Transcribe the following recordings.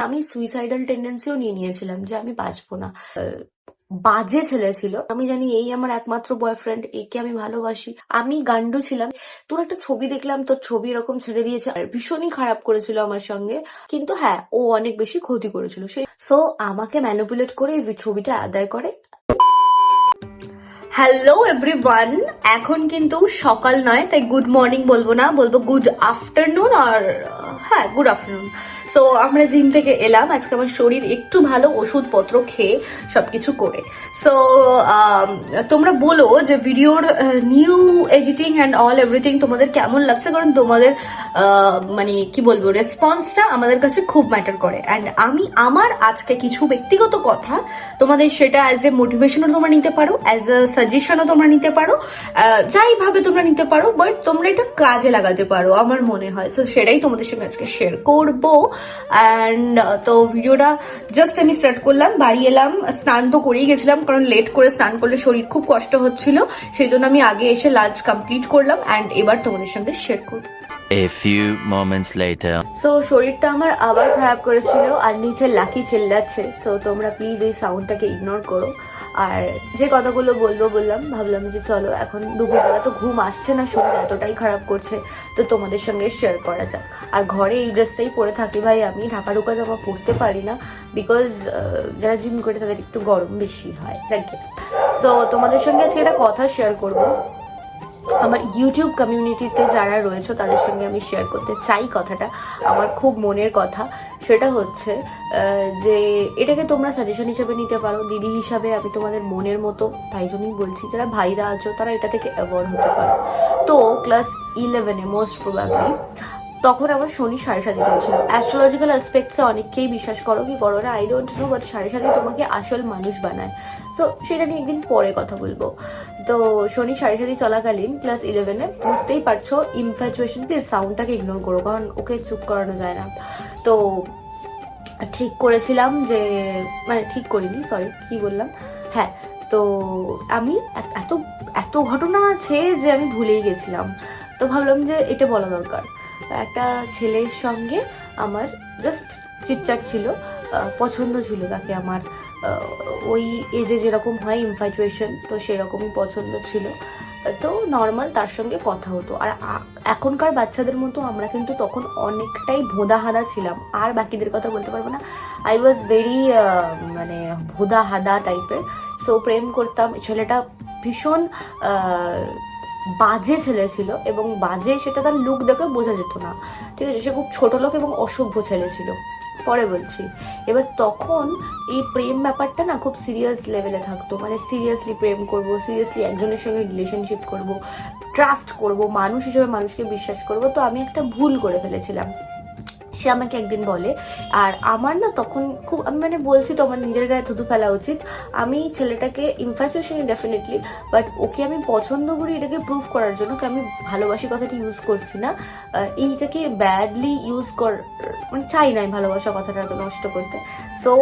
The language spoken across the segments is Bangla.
আমি সুইসাইডাল টেন্ডেন্সিও নিয়ে নিয়েছিলাম যে আমি বাঁচবো না। বাজে ছেলে ছিল। আমি জানি এই আমার একমাত্র বয়ফ্রেন্ড একে আমি ভালোবাসি। আমি গান্ডু ছিলাম। তোর একটা ছবি দেখলাম, তোর ছবি এরকম ছেড়ে দিয়েছে। আর ভীষণই খারাপ করেছিল আমার সঙ্গে। কিন্তু হ্যাঁ ও অনেক বেশি ক্ষতি করেছিল। সে সো আমাকে ম্যানুপুলেট করে ছবিটা আদায় করে। হ্যালো এভরিওয়ান এখন কিন্তু সকাল নয়, তাই গুড মর্নিং বলব না, বলব গুড আফটারনুন আর হ্যাঁ গুড আফটারনুন সো আমরা জিম থেকে এলাম। আজকে আমার শরীর একটু ভালো, ওষুধপত্র খেয়ে সবকিছু করে। সো তোমরা বলো যে ভিডিওর new editing and all everything তোমাদের কেমন লাগছে? কারণ তোমাদের মানে কি বলব রেসপন্সটা আমাদের কাছে খুব ম্যাটার করে। অ্যান্ড আমি, আমার আজকে কিছু ব্যক্তিগত কথা, তোমাদের সেটা অ্যাজ এ মোটিভেশনও তোমরা নিতে পারো অ্যাজ এ সাজেশনও তোমরা নিতে পারো। আহ, যাই ভাবে তোমরা নিতে পারো বাট তোমরা এটা কাজে লাগাতে পারো আমার মনে হয়। সো সেটাই তোমাদের সঙ্গে আজকে শেয়ার করব। অ্যান্ড তো ভিডিওটা জাস্ট আমি স্টার্ট করলাম বাড়ি এলাম স্নান তো করেই গেছিলাম কারণ লেট করে স্নান করলে শরীর খুব কষ্ট হচ্ছিল। সেই জন্য আমি আগে এসে লাঞ্চ কমপ্লিট করলাম অ্যান্ড এবার তোমাদের সঙ্গে শেয়ার করব। A few moments later. So শরীরটা আমার আবার খারাপ করেছিল আর নিচে লাকি চিল্লাচ্ছে। সো তোমরা প্লিজ ওই সাউন্ডটাকে ইগনোর করো। আর যে কথাগুলো বলব বললাম, ভাবলাম যে চলো এখন দুপুরবেলা তো ঘুম আসছে না, শরীর এতটাই খারাপ করছে, তো তোমাদের সঙ্গে শেয়ার করা যাক। আর ঘরে এই ড্রেসটাই পরে থাকি ভাই, আমি ঢাকা ঢুকা জামা পরতে পারি না বিকজ যারা জিম করে তাদের একটু গরম বেশি হয়, যাকে সো তোমাদের সঙ্গে আজকে একটা কথা শেয়ার করব। আমার ইউটিউব কমিউনিটিতে যারা রয়েছে, তাদের সঙ্গে আমি শেয়ার করতে চাই কথাটা, আমার খুব মনের কথা। সেটা হচ্ছে যে এটাকে তোমরা সাজেশন হিসেবে নিতে পারো, দিদি হিসাবে আমি তোমাদের মনের মতো, তাই জন্যই বলছি, যারা ভাইরা আছো, তারা এটা থেকে অ্যাভয়েড হতে পারো। তো ক্লাস ইলেভেনে মোস্ট প্রবাবলি তখন আমার শনি সাড়ে সাথে চলছিল। অ্যাস্ট্রোলজিক্যাল অ্যাসপেক্টসে অনেককেই বিশ্বাস করো কি করো না আই ডোন্ট নো বাট সাড়ে সাথে তোমাকে আসল মানুষ বানায়। সো সেটা নিয়ে একদিন পরে কথা বলব। তো, শনি সাড়ে সাথে চলাকালীন ক্লাস ইলেভেনে বুঝতেই পারছ ইনফ্যাচুয়েশন প্লিজ সাউন্ডটাকে ইগনোর করো, কারণ ওকে চুপ করানো যায় না। তো, ঠিক করেছিলাম যে মানে ঠিক করিনি সরি কি বললাম? হ্যাঁ তো আমি এত- এত এত ঘটনা আছে যে আমি ভুলেই গেছিলাম। তো ভাবলাম যে এটা বলা দরকার। একটা ছেলের সঙ্গে আমার জাস্ট চিটচাট ছিল পছন্দ ছিল তাকে আমার ওই এজে যেরকম হয় ইনফ্যাচুয়েশন তো সেরকমই পছন্দ ছিল। তো নর্মাল তার সঙ্গে কথা হতো। আর এখনকার বাচ্চাদের মতো আমরা কিন্তু তখন অনেকটাই ভোদা হাদা ছিলাম। আর বাকিদের কথা বলতে পারব না। আই ওয়াজ ভেরি মানে ভোদা হাদা টাইপের সো প্রেম করতাম। ছেলেটা ভীষণ বাজে ছেলে ছিল এবং বাজে সেটা তার লুক দেখে বোঝা যেত না। ঠিক আছে, সে খুব ছোট লোক এবং অসভ্য ছেলে ছিল। পরে বলছি, এবার তখন এই প্রেম ব্যাপারটা না খুব সিরিয়াস লেভেলে থাকতো। মানে সিরিয়াসলি প্রেম করব সিরিয়াসলি একজনের সঙ্গে রিলেশনশিপ করব ট্রাস্ট করব, মানুষ হিসেবে মানুষকে বিশ্বাস করব, তো আমি একটা ভুল করে ফেলেছিলাম। সে আমাকে একদিন বলে, আর আমার না তখন খুব, আমি মানে বলছি তো, আমার নিজের গায়ে থুতু ফেলা উচিত। আমি ছেলেটাকে ইনফ্যাচুয়েশন ডেফিনেটলি বাট ওকে আমি পছন্দ করি এটাকে প্রুভ করার জন্য কি আমি ভালোবাসি কথাটি ইউজ করছি না। এইটাকে ব্যাডলি ইউজ কর মানে চাই না আমি ভালোবাসা কথাটা নষ্ট করতে। সো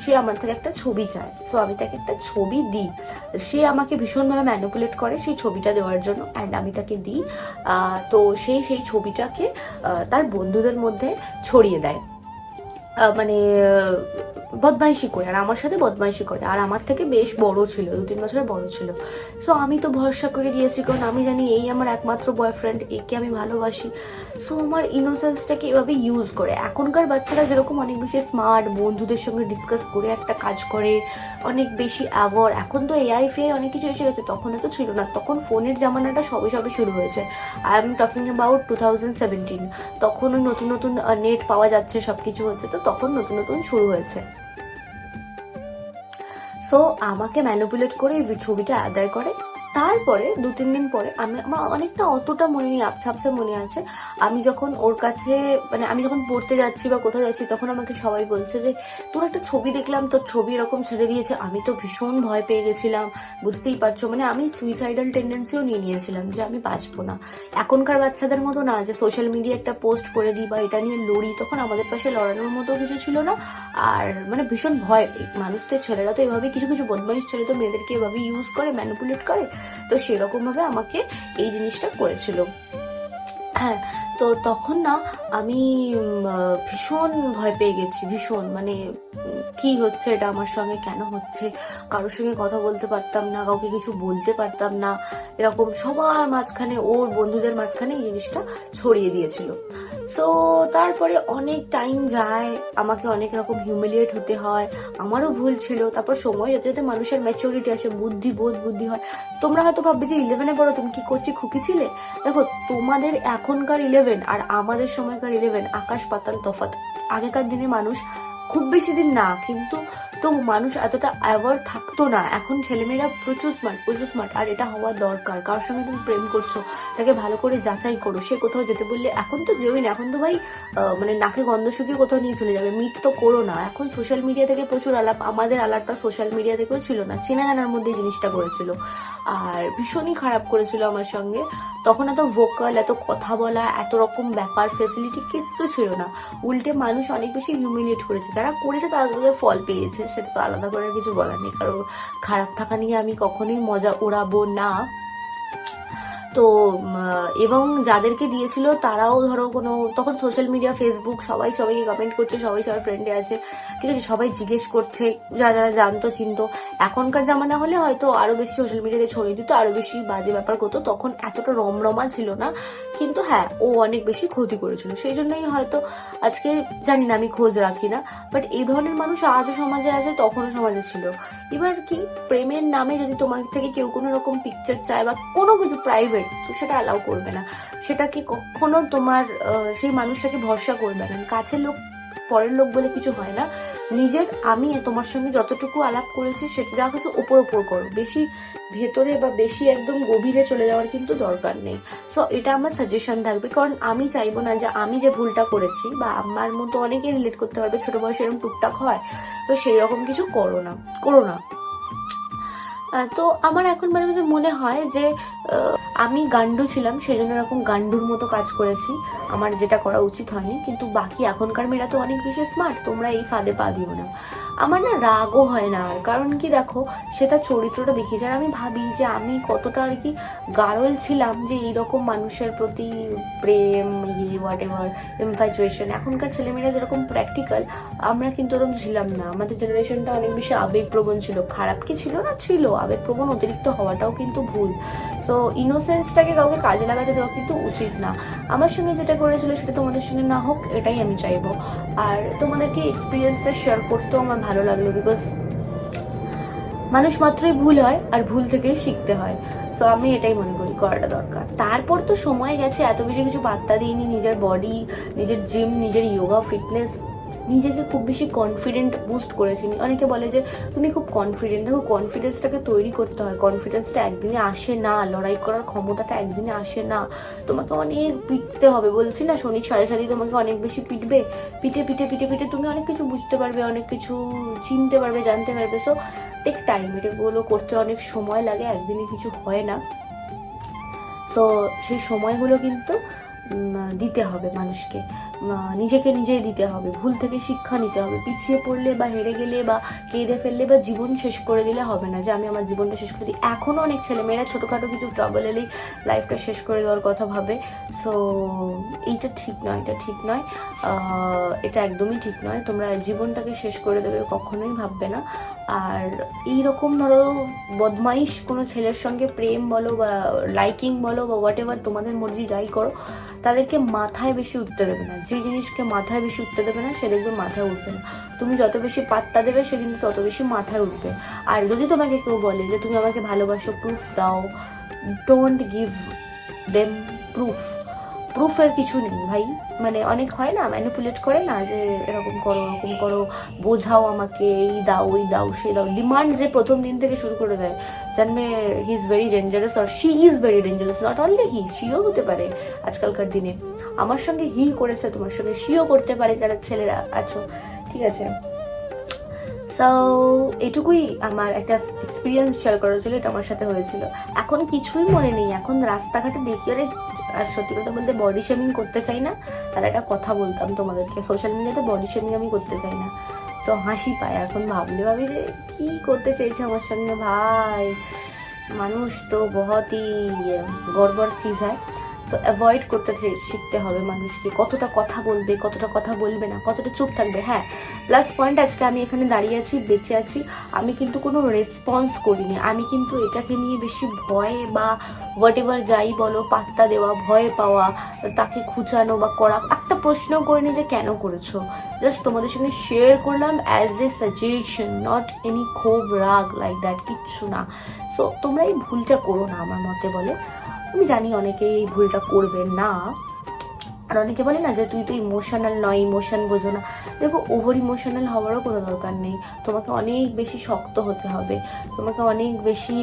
সে আমার থেকে একটা ছবি চায়। সো আমি তাকে একটা ছবি দিই। সে আমাকে ভীষণভাবে ম্যানিপুলেট করে সেই ছবিটা দেওয়ার জন্য অ্যান্ড আমি তাকে দিই। তো সেই সেই ছবিটাকে তার বন্ধুদের মধ্যে ছড়িয়ে দেয়। মানে বদমাইশি করে, আর আমার সাথে বদমাইশি করে। আর আমার থেকে বেশ বড় ছিল, দু তিন বছরের বড় ছিল। সো আমি তো ভরসা করে দিয়েছি, কারণ আমি জানি এই আমার একমাত্র বয়ফ্রেন্ড একে আমি ভালোবাসি। সো আমার ইনোসেন্সটাকে এভাবে ইউজ করে। এখনকার বাচ্চারা যেরকম অনেক বেশি স্মার্ট বন্ধুদের সঙ্গে ডিসকাস করে একটা কাজ করে, অনেক বেশি অ্যাওয়ার এখন তো এআই ফে অনেক কিছু এসে গেছে তখন তো ছিল না। তখন ফোনের জামানাটা সবে সবে শুরু হয়েছে। আর আমি talking about two thousand seventeen তখন নতুন নতুন নেট পাওয়া যাচ্ছে সব কিছু হচ্ছে, তো তখন নতুন নতুন শুরু হয়েছে। সো আমাকে ম্যানুপুলেট করে এই ছবিটা আদায় করে। তারপরে দু তিন দিন পরে আমি, আমার অনেকটা অতটা মনে নেই আবছা আবছা মনে আছে। আমি যখন ওর কাছে মানে আমি যখন পড়তে যাচ্ছি বা কোথাও যাচ্ছি, তখন আমাকে সবাই বলছে যে, তোর একটা ছবি দেখলাম, তোর ছবি এরকম ছেড়ে দিয়েছে। আমি তো ভীষণ ভয় পেয়ে গেছিলাম। বুঝতেই পারছ? মানে আমি সুইসাইডাল টেন্ডেন্সিও নিয়ে নিয়েছিলাম যে, আমি বাঁচবো না। এখনকার বাচ্চাদের মতো না, যে সোশ্যাল মিডিয়া একটা পোস্ট করে দিই বা এটা নিয়ে লড়ি, তখন আমাদের পাশে লড়ানোর মতো কিছু ছিল না। আর মানে ভীষণ ভয়, মানুষ তো ছেলেরা তো এভাবে কিছু কিছু বদমাইশ ছেলে তো মেয়েদেরকে এভাবে ইউজ করে ম্যানিপুলেট করে। তো সেরকম ভাবে আমাকে এই জিনিসটা করেছিল। হ্যাঁ তো তখন না আমি ভীষণ ভয় পেয়ে গেছি, ভীষণ। মানে কি হচ্ছে এটা আমার সঙ্গে, কেন হচ্ছে? কারোর সঙ্গে কথা বলতে পারতাম না, কাউকে কিছু বলতে পারতাম না। এরকম সবার মাঝখানে, ওর বন্ধুদের মাঝখানে এই জিনিসটা ছড়িয়ে দিয়েছিল। তো তারপরে অনেক টাইম যায়, আমাকে অনেক রকম হিউমিলিয়েট হতে হয়, আমারও ভুল ছিল, তারপর সময় যেতে যেতে মানুষের ম্যাচিউরিটি আসে, বুদ্ধি, বোধ, বুদ্ধি হয়। তোমরা হয়তো ভাববে যে ইলেভেনে পড়ো, তুমি কি করছি, খুকি ছিলে? দেখো, তোমাদের এখনকার ইলেভেন আর আমাদের সময়কার ইলেভেন আকাশ, পাতাল, তফাৎ। আগেকার দিনে মানুষ খুব বেশি দিন না, কিন্তু তো মানুষ এতটা অ্যাওয়ার থাকতো না। এখন ছেলেমেয়েরা প্রচুর স্মার্ট প্রচুর স্মার্ট আর এটা হওয়া দরকার। কারোর সঙ্গে তুমি প্রেম করছ, তাকে ভালো করে যাচাই করো। সে কোথাও যেতে বললে, এখন তো যেওই না, এখন তো ভাই মানে নাকে গন্ধ শুকিয়ে কোথাও নিয়ে চলে যাবে মিট তো করো না। এখন সোশ্যাল মিডিয়া থেকে প্রচুর আলাপ, আমাদের আলাপটা সোশ্যাল মিডিয়া থেকেও ছিল না চেনা জানার মধ্যে জিনিসটা করেছিল আর ভীষণই খারাপ করেছিল আমার সঙ্গে। তখন এত ভোকাল এত কথা বলা, এত রকম ব্যাপার ফেসিলিটি কিছু ছিল না। উল্টে মানুষ অনেক বেশি হিউমিলিয়েট করেছে। যারা করেছে তারা তাদের ফল পেয়েছে, সেটা তো আলাদা করে কিছু বলার নেই। কারণ খারাপ থাকা নিয়ে আমি কখনোই মজা ওড়াবো না। তো এবং যাদেরকে দিয়েছিল তারাও ধরো কোনো, তখন সোশ্যাল মিডিয়া ফেসবুক সবাই সবাইকে কমেন্ট করছে, সবাই সবার ফ্রেন্ডে আছে। ঠিক আছে, সবাই জিজ্ঞেস করছে, যারা যারা জানতো, চিনতো। এখনকার জামানা হলে হয়তো আরও বেশি সোশ্যাল মিডিয়াতে ছড়িয়ে দিত, আরও বেশি বাজে ব্যাপার করতো, তখন এতটা রমরমা ছিল না। কিন্তু হ্যাঁ ও অনেক বেশি ক্ষতি করেছিল। সেই জন্যই হয়তো আজকে জানি না আমি খোঁজ রাখি না বাট এই ধরনের মানুষ আজও সমাজে আছে, তখনও সমাজে ছিল। এবার কি, প্রেমের নামে যদি তোমার থেকে কেউ কোনো রকম পিকচার চায় বা কোনো কিছু প্রাইভেট তো সেটা অ্যালাউ করবে না। সেটাকে কখনো তোমার সেই মানুষটাকে ভরসা করবে না? কাছের লোক পরের লোক বলে কিছু হয় না। নিজের আমি তোমার সঙ্গে যতটুকু আলাপ করেছি, সেটা যা কিছু ওপর ওপর করো। বেশি ভেতরে বা বেশি একদম গভীরে চলে যাওয়ার কিন্তু দরকার নেই। তো এটা আমার সাজেশন থাকবে। কারণ আমি চাইব না যে আমি যে ভুলটা করেছি বা আমার মতো অনেকে রিলেট করতে পারবে, ছোট বয়সে এরকম টুকটাক হয়, তো সেই রকম কিছু করো না করো না। তো আমার এখন মাঝে মাঝে মনে হয় যে আমি গান্ডু ছিলাম সেই জন্য এরকম গান্ডুর মতো কাজ করেছি। আমার যেটা করা উচিত হয়নি, কিন্তু বাকি এখনকার মেয়েরা তো অনেক বেশি স্মার্ট তোমরা এই ফাঁদে পা দিও না। আমার না রাগও হয় না আর, কারণ কি দেখো, সে তার চরিত্রটা দেখি যার আমি ভাবি যে আমি কতটা আর কি গারল ছিলাম যে এইরকম মানুষের প্রতি প্রেম ইয়ে হোয়াট এভার ইনফ্যাচুয়েশন এখনকার ছেলেমেয়েরা যেরকম প্র্যাকটিক্যাল আমরা কিন্তু ওরকম ছিলাম না। আমাদের জেনারেশনটা অনেক বেশি আবেগপ্রবণ ছিল। খারাপ কি ছিল না? ছিল। আবেগপ্রবণ অতিরিক্ত হওয়াটাও কিন্তু ভুল। সো ইনোসেন্সটাকে কাউকে কাজে লাগাতে দেওয়া কিন্তু উচিত না। আমার সঙ্গে যেটা করেছিল সেটা তোমাদের সঙ্গে না হোক, এটাই আমি চাইব। আর তোমাদেরকে এক্সপিরিয়েন্সটা শেয়ার করতেও আমার ভালো লাগল বিকজ মানুষ মাত্রই ভুল হয় আর ভুল থেকেই শিখতে হয়। সো আমি এটাই মনে করি, করাটা দরকার। তারপর তো সময় গেছে, এত বেশি কিছু বার্তা দিইনি, নিজের বডি নিজের জিম নিজের যোগা ফিটনেস নিজেকে খুব বেশি কনফিডেন্ট বুস্ট করেছি। অনেকে বলে যে, তুমি খুব কনফিডেন্ট দেখো কনফিডেন্সটাকে তৈরি করতে হয়। কনফিডেন্সটা একদিনে আসে না, লড়াই করার ক্ষমতাটা একদিনে আসে না। তোমাকে অনেক পিটতে হবে। বলছি না, শনি সাড়ে সাতই তোমাকে অনেক বেশি পিটবে। পিটে পিটে পিটে পিটে তুমি অনেক কিছু বুঝতে পারবে, অনেক কিছু চিনতে পারবে, জানতে পারবে। সো টেক টাইম এটাগুলো করতে অনেক সময় লাগে, একদিনে কিছু হয় না। সো সেই সময়গুলো কিন্তু দিতে হবে মানুষকে। নিজেকে নিজেই দিতে হবে, ভুল থেকে শিক্ষা নিতে হবে, পিছিয়ে পড়লে বা হেরে গেলে বা কেঁদে ফেললে বা জীবন শেষ করে দিলে হবে না। যে আমি আমার জীবনটা শেষ করে দিই। এখনও অনেক ছেলেমেয়েরা ছোটোখাটো কিছু ট্রাবল এলেই লাইফটা শেষ করে দেওয়ার কথা ভাবে। সো এইটা ঠিক নয়, এটা ঠিক নয়। এটা একদমই ঠিক নয়। তোমরা জীবনটাকে শেষ করে দেবে, কখনোই ভাববে না। আর এই রকম ধরো বদমাইশ কোনো ছেলের সঙ্গে প্রেম বলো বা লাইকিং বলো বা হোয়াট এভার তোমাদের মর্জি যাই করো, তাদেরকে মাথায় বেশি উঠতে দেবে না। যে জিনিসকে মাথায় বেশি উঠতে দেবে না, সে দেখবে মাথায় উঠবে না। তুমি যত বেশি পাত্তা দেবে, সে কিন্তু তত বেশি মাথায় উঠবে। আর যদি তোমাকে কেউ বলে যে, তুমি আমাকে ভালোবাসো প্রুফ দাও ডোন্ট গিভ দেম প্রুফ প্রুফের কিছু নেই, ভাই। মানে অনেক হয় না ম্যানিপুলেট করে না যে এরকম করো, ওরকম করো, বোঝাও আমাকে, এই দাও, ওই দাও সেই দাও। ডিমান্ড যে প্রথম দিন থেকে শুরু করে দেয়, জানবে he is very dangerous R she is very dangerous not only he শিও হতে পারে আজকালকার দিনে। আমার সঙ্গে হি করেছে, তোমার সঙ্গে শিও করতে পারে যারা ছেলেরা আছো, ঠিক আছে? সো এটুকুই আমার একটা এক্সপিরিয়েন্স শেয়ার করা ছিল, এটা আমার সাথে হয়েছিল। এখন কিছুই মনে নেই, এখন রাস্তাঘাটে দেখি, আরে আর সত্যি কথা বলতে বডি শেমিং করতে চাই না, তার একটা কথা বলতাম তোমাদেরকে সোশ্যাল মিডিয়াতে বডি শেমিং আমি করতে চাই না। সো হাসি পায়। এখন ভাবলে ভাবি যে কী করতে চেয়েছে আমার সঙ্গে ভাই, মানুষ তো বহতই গড়বড় চিজ হয়? তো অ্যাভয়েড করতে শিখতে হবে মানুষকে। কতটা কথা বলবে, কতটা কথা বলবে না, কতটা চুপ থাকবে। হ্যাঁ প্লাস পয়েন্ট আজকে আমি এখানে দাঁড়িয়ে আছি, বেঁচে আছি। আমি কিন্তু কোনো রেসপন্স করিনি। আমি কিন্তু এটাকে নিয়ে বেশি ভয় বা হোয়াট এভার যাই বলো, পাত্তা দেওয়া, ভয় পাওয়া, তাকে খুঁচানো বা করা, একটা প্রশ্ন করিনি যে কেন করেছ? জাস্ট তোমাদের সঙ্গে শেয়ার করলাম as a suggestion not any ক্ষোভ, রাগ লাইক দ্যাট কিচ্ছু না। সো তোমরা এই ভুলটা করো না, আমার মতে বলে। আমি জানি অনেকেই এই ভুলটা করবে না। আর অনেকে বলে না যে, তুই তো ইমোশনাল নয় ইমোশন বোঝো না। দেখো ওভার ইমোশনাল হওয়ারও কোনো দরকার নেই। তোমাকে অনেক বেশি শক্ত হতে হবে। তোমাকে অনেক বেশি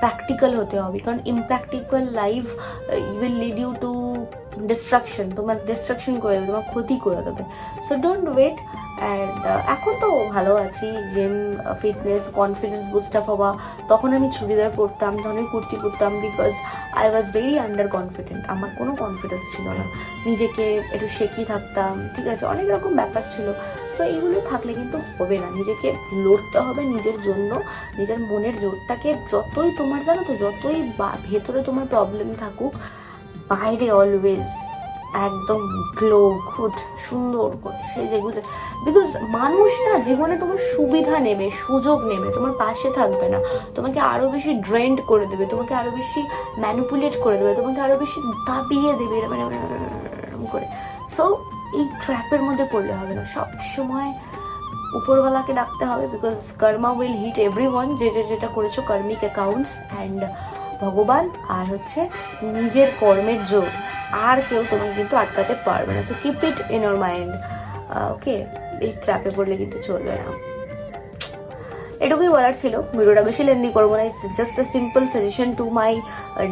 প্র্যাকটিক্যাল হতে হবে। কারণ impractical life will lead you to destruction তোমার ডিস্ট্রাকশন করে দেবে, তোমার ক্ষতি করে দেবে। সো ডোন্ট ওয়েট অ্যান্ড এখন তো ভালো আছি gym fitness confidence boost up হওয়া। তখন আমি চুড়িদার পরতাম আমি কুর্তি পরতাম because I was very under confident আমার কোনো কনফিডেন্স ছিল না। নিজেকে একটু শেখি থাকতাম, ঠিক আছে? অনেক রকম ব্যাপার ছিল। সো এইগুলো থাকলে কিন্তু হবে না। নিজেকে লড়তে হবে নিজের জন্য, নিজের মনের জোরটাকে যতই তোমার, জানো তো, যতই ভেতরে তোমার প্রবলেম থাকুক বাইরে অলওয়েজ একদম গ্লো গুড সুন্দর করে সেজে গুজে। বিকজ মানুষ না জীবনে তোমার সুবিধা নেবে, সুযোগ নেবে, তোমার পাশে থাকবে না। তোমাকে আরও বেশি ড্রেন্ড করে দেবে, তোমাকে আরও বেশি ম্যানুপুলেট করে দেবে, তোমাকে আরও বেশি দাবিয়ে দেবে, এরম করে। সো এই ট্র্যাপের মধ্যে পড়লে হবে না। সব সময় উপরওয়ালাকে ডাকতে হবে because karma will hit everyone যে যে, যেটা করেছ কর্মিক অ্যাকাউন্টস অ্যান্ড ভগবান আর হচ্ছে নিজের কর্মের জোর আর কেউ তোমাকে কিন্তু আটকাতে পারবে না। So keep it in your mind okay এই চাপে পড়লে কিন্তু চলবে না। এটুকুই বলার ছিল। ভিডিওটা বেশি লেন্দি করব না। It's just a simple suggestion to my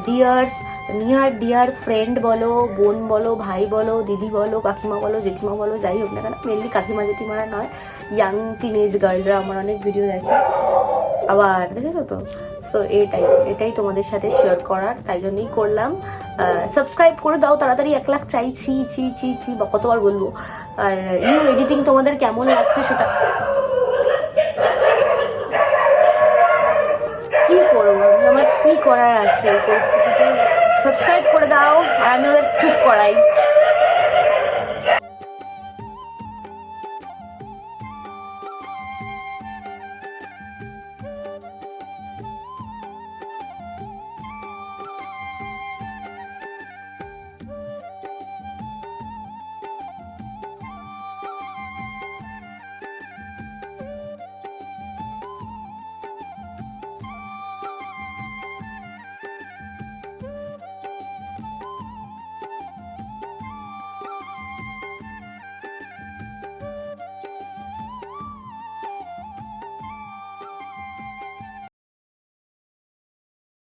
dears near dear friend বলো, বোন বলো, ভাই বলো, দিদি বলো, কাকিমা বলো, জেঠিমা বলো, যাই হোক না কেন মেনলি কাকিমা, জেঠিমারা নয়। ইয়াং টিনেজ গার্লরা আমার অনেক ভিডিও দেখে। আবার, দেখেছ তো? সো এটাই এটাই তোমাদের সাথে শেয়ার করার, তাই জন্যই করলাম। সাবস্ক্রাইব করে দাও, তাড়াতাড়ি এক লাখ চাই, ছি ছি ছি ছি, বা কতবার বলব? আর ইউ এডিটিং তোমাদের কেমন লাগছে সেটা কি করব? আমি আমার কি করার আছে পরিস্থিতিতে? সাবস্ক্রাইব করে দাও, আর আমি ওদের চুপ করাই।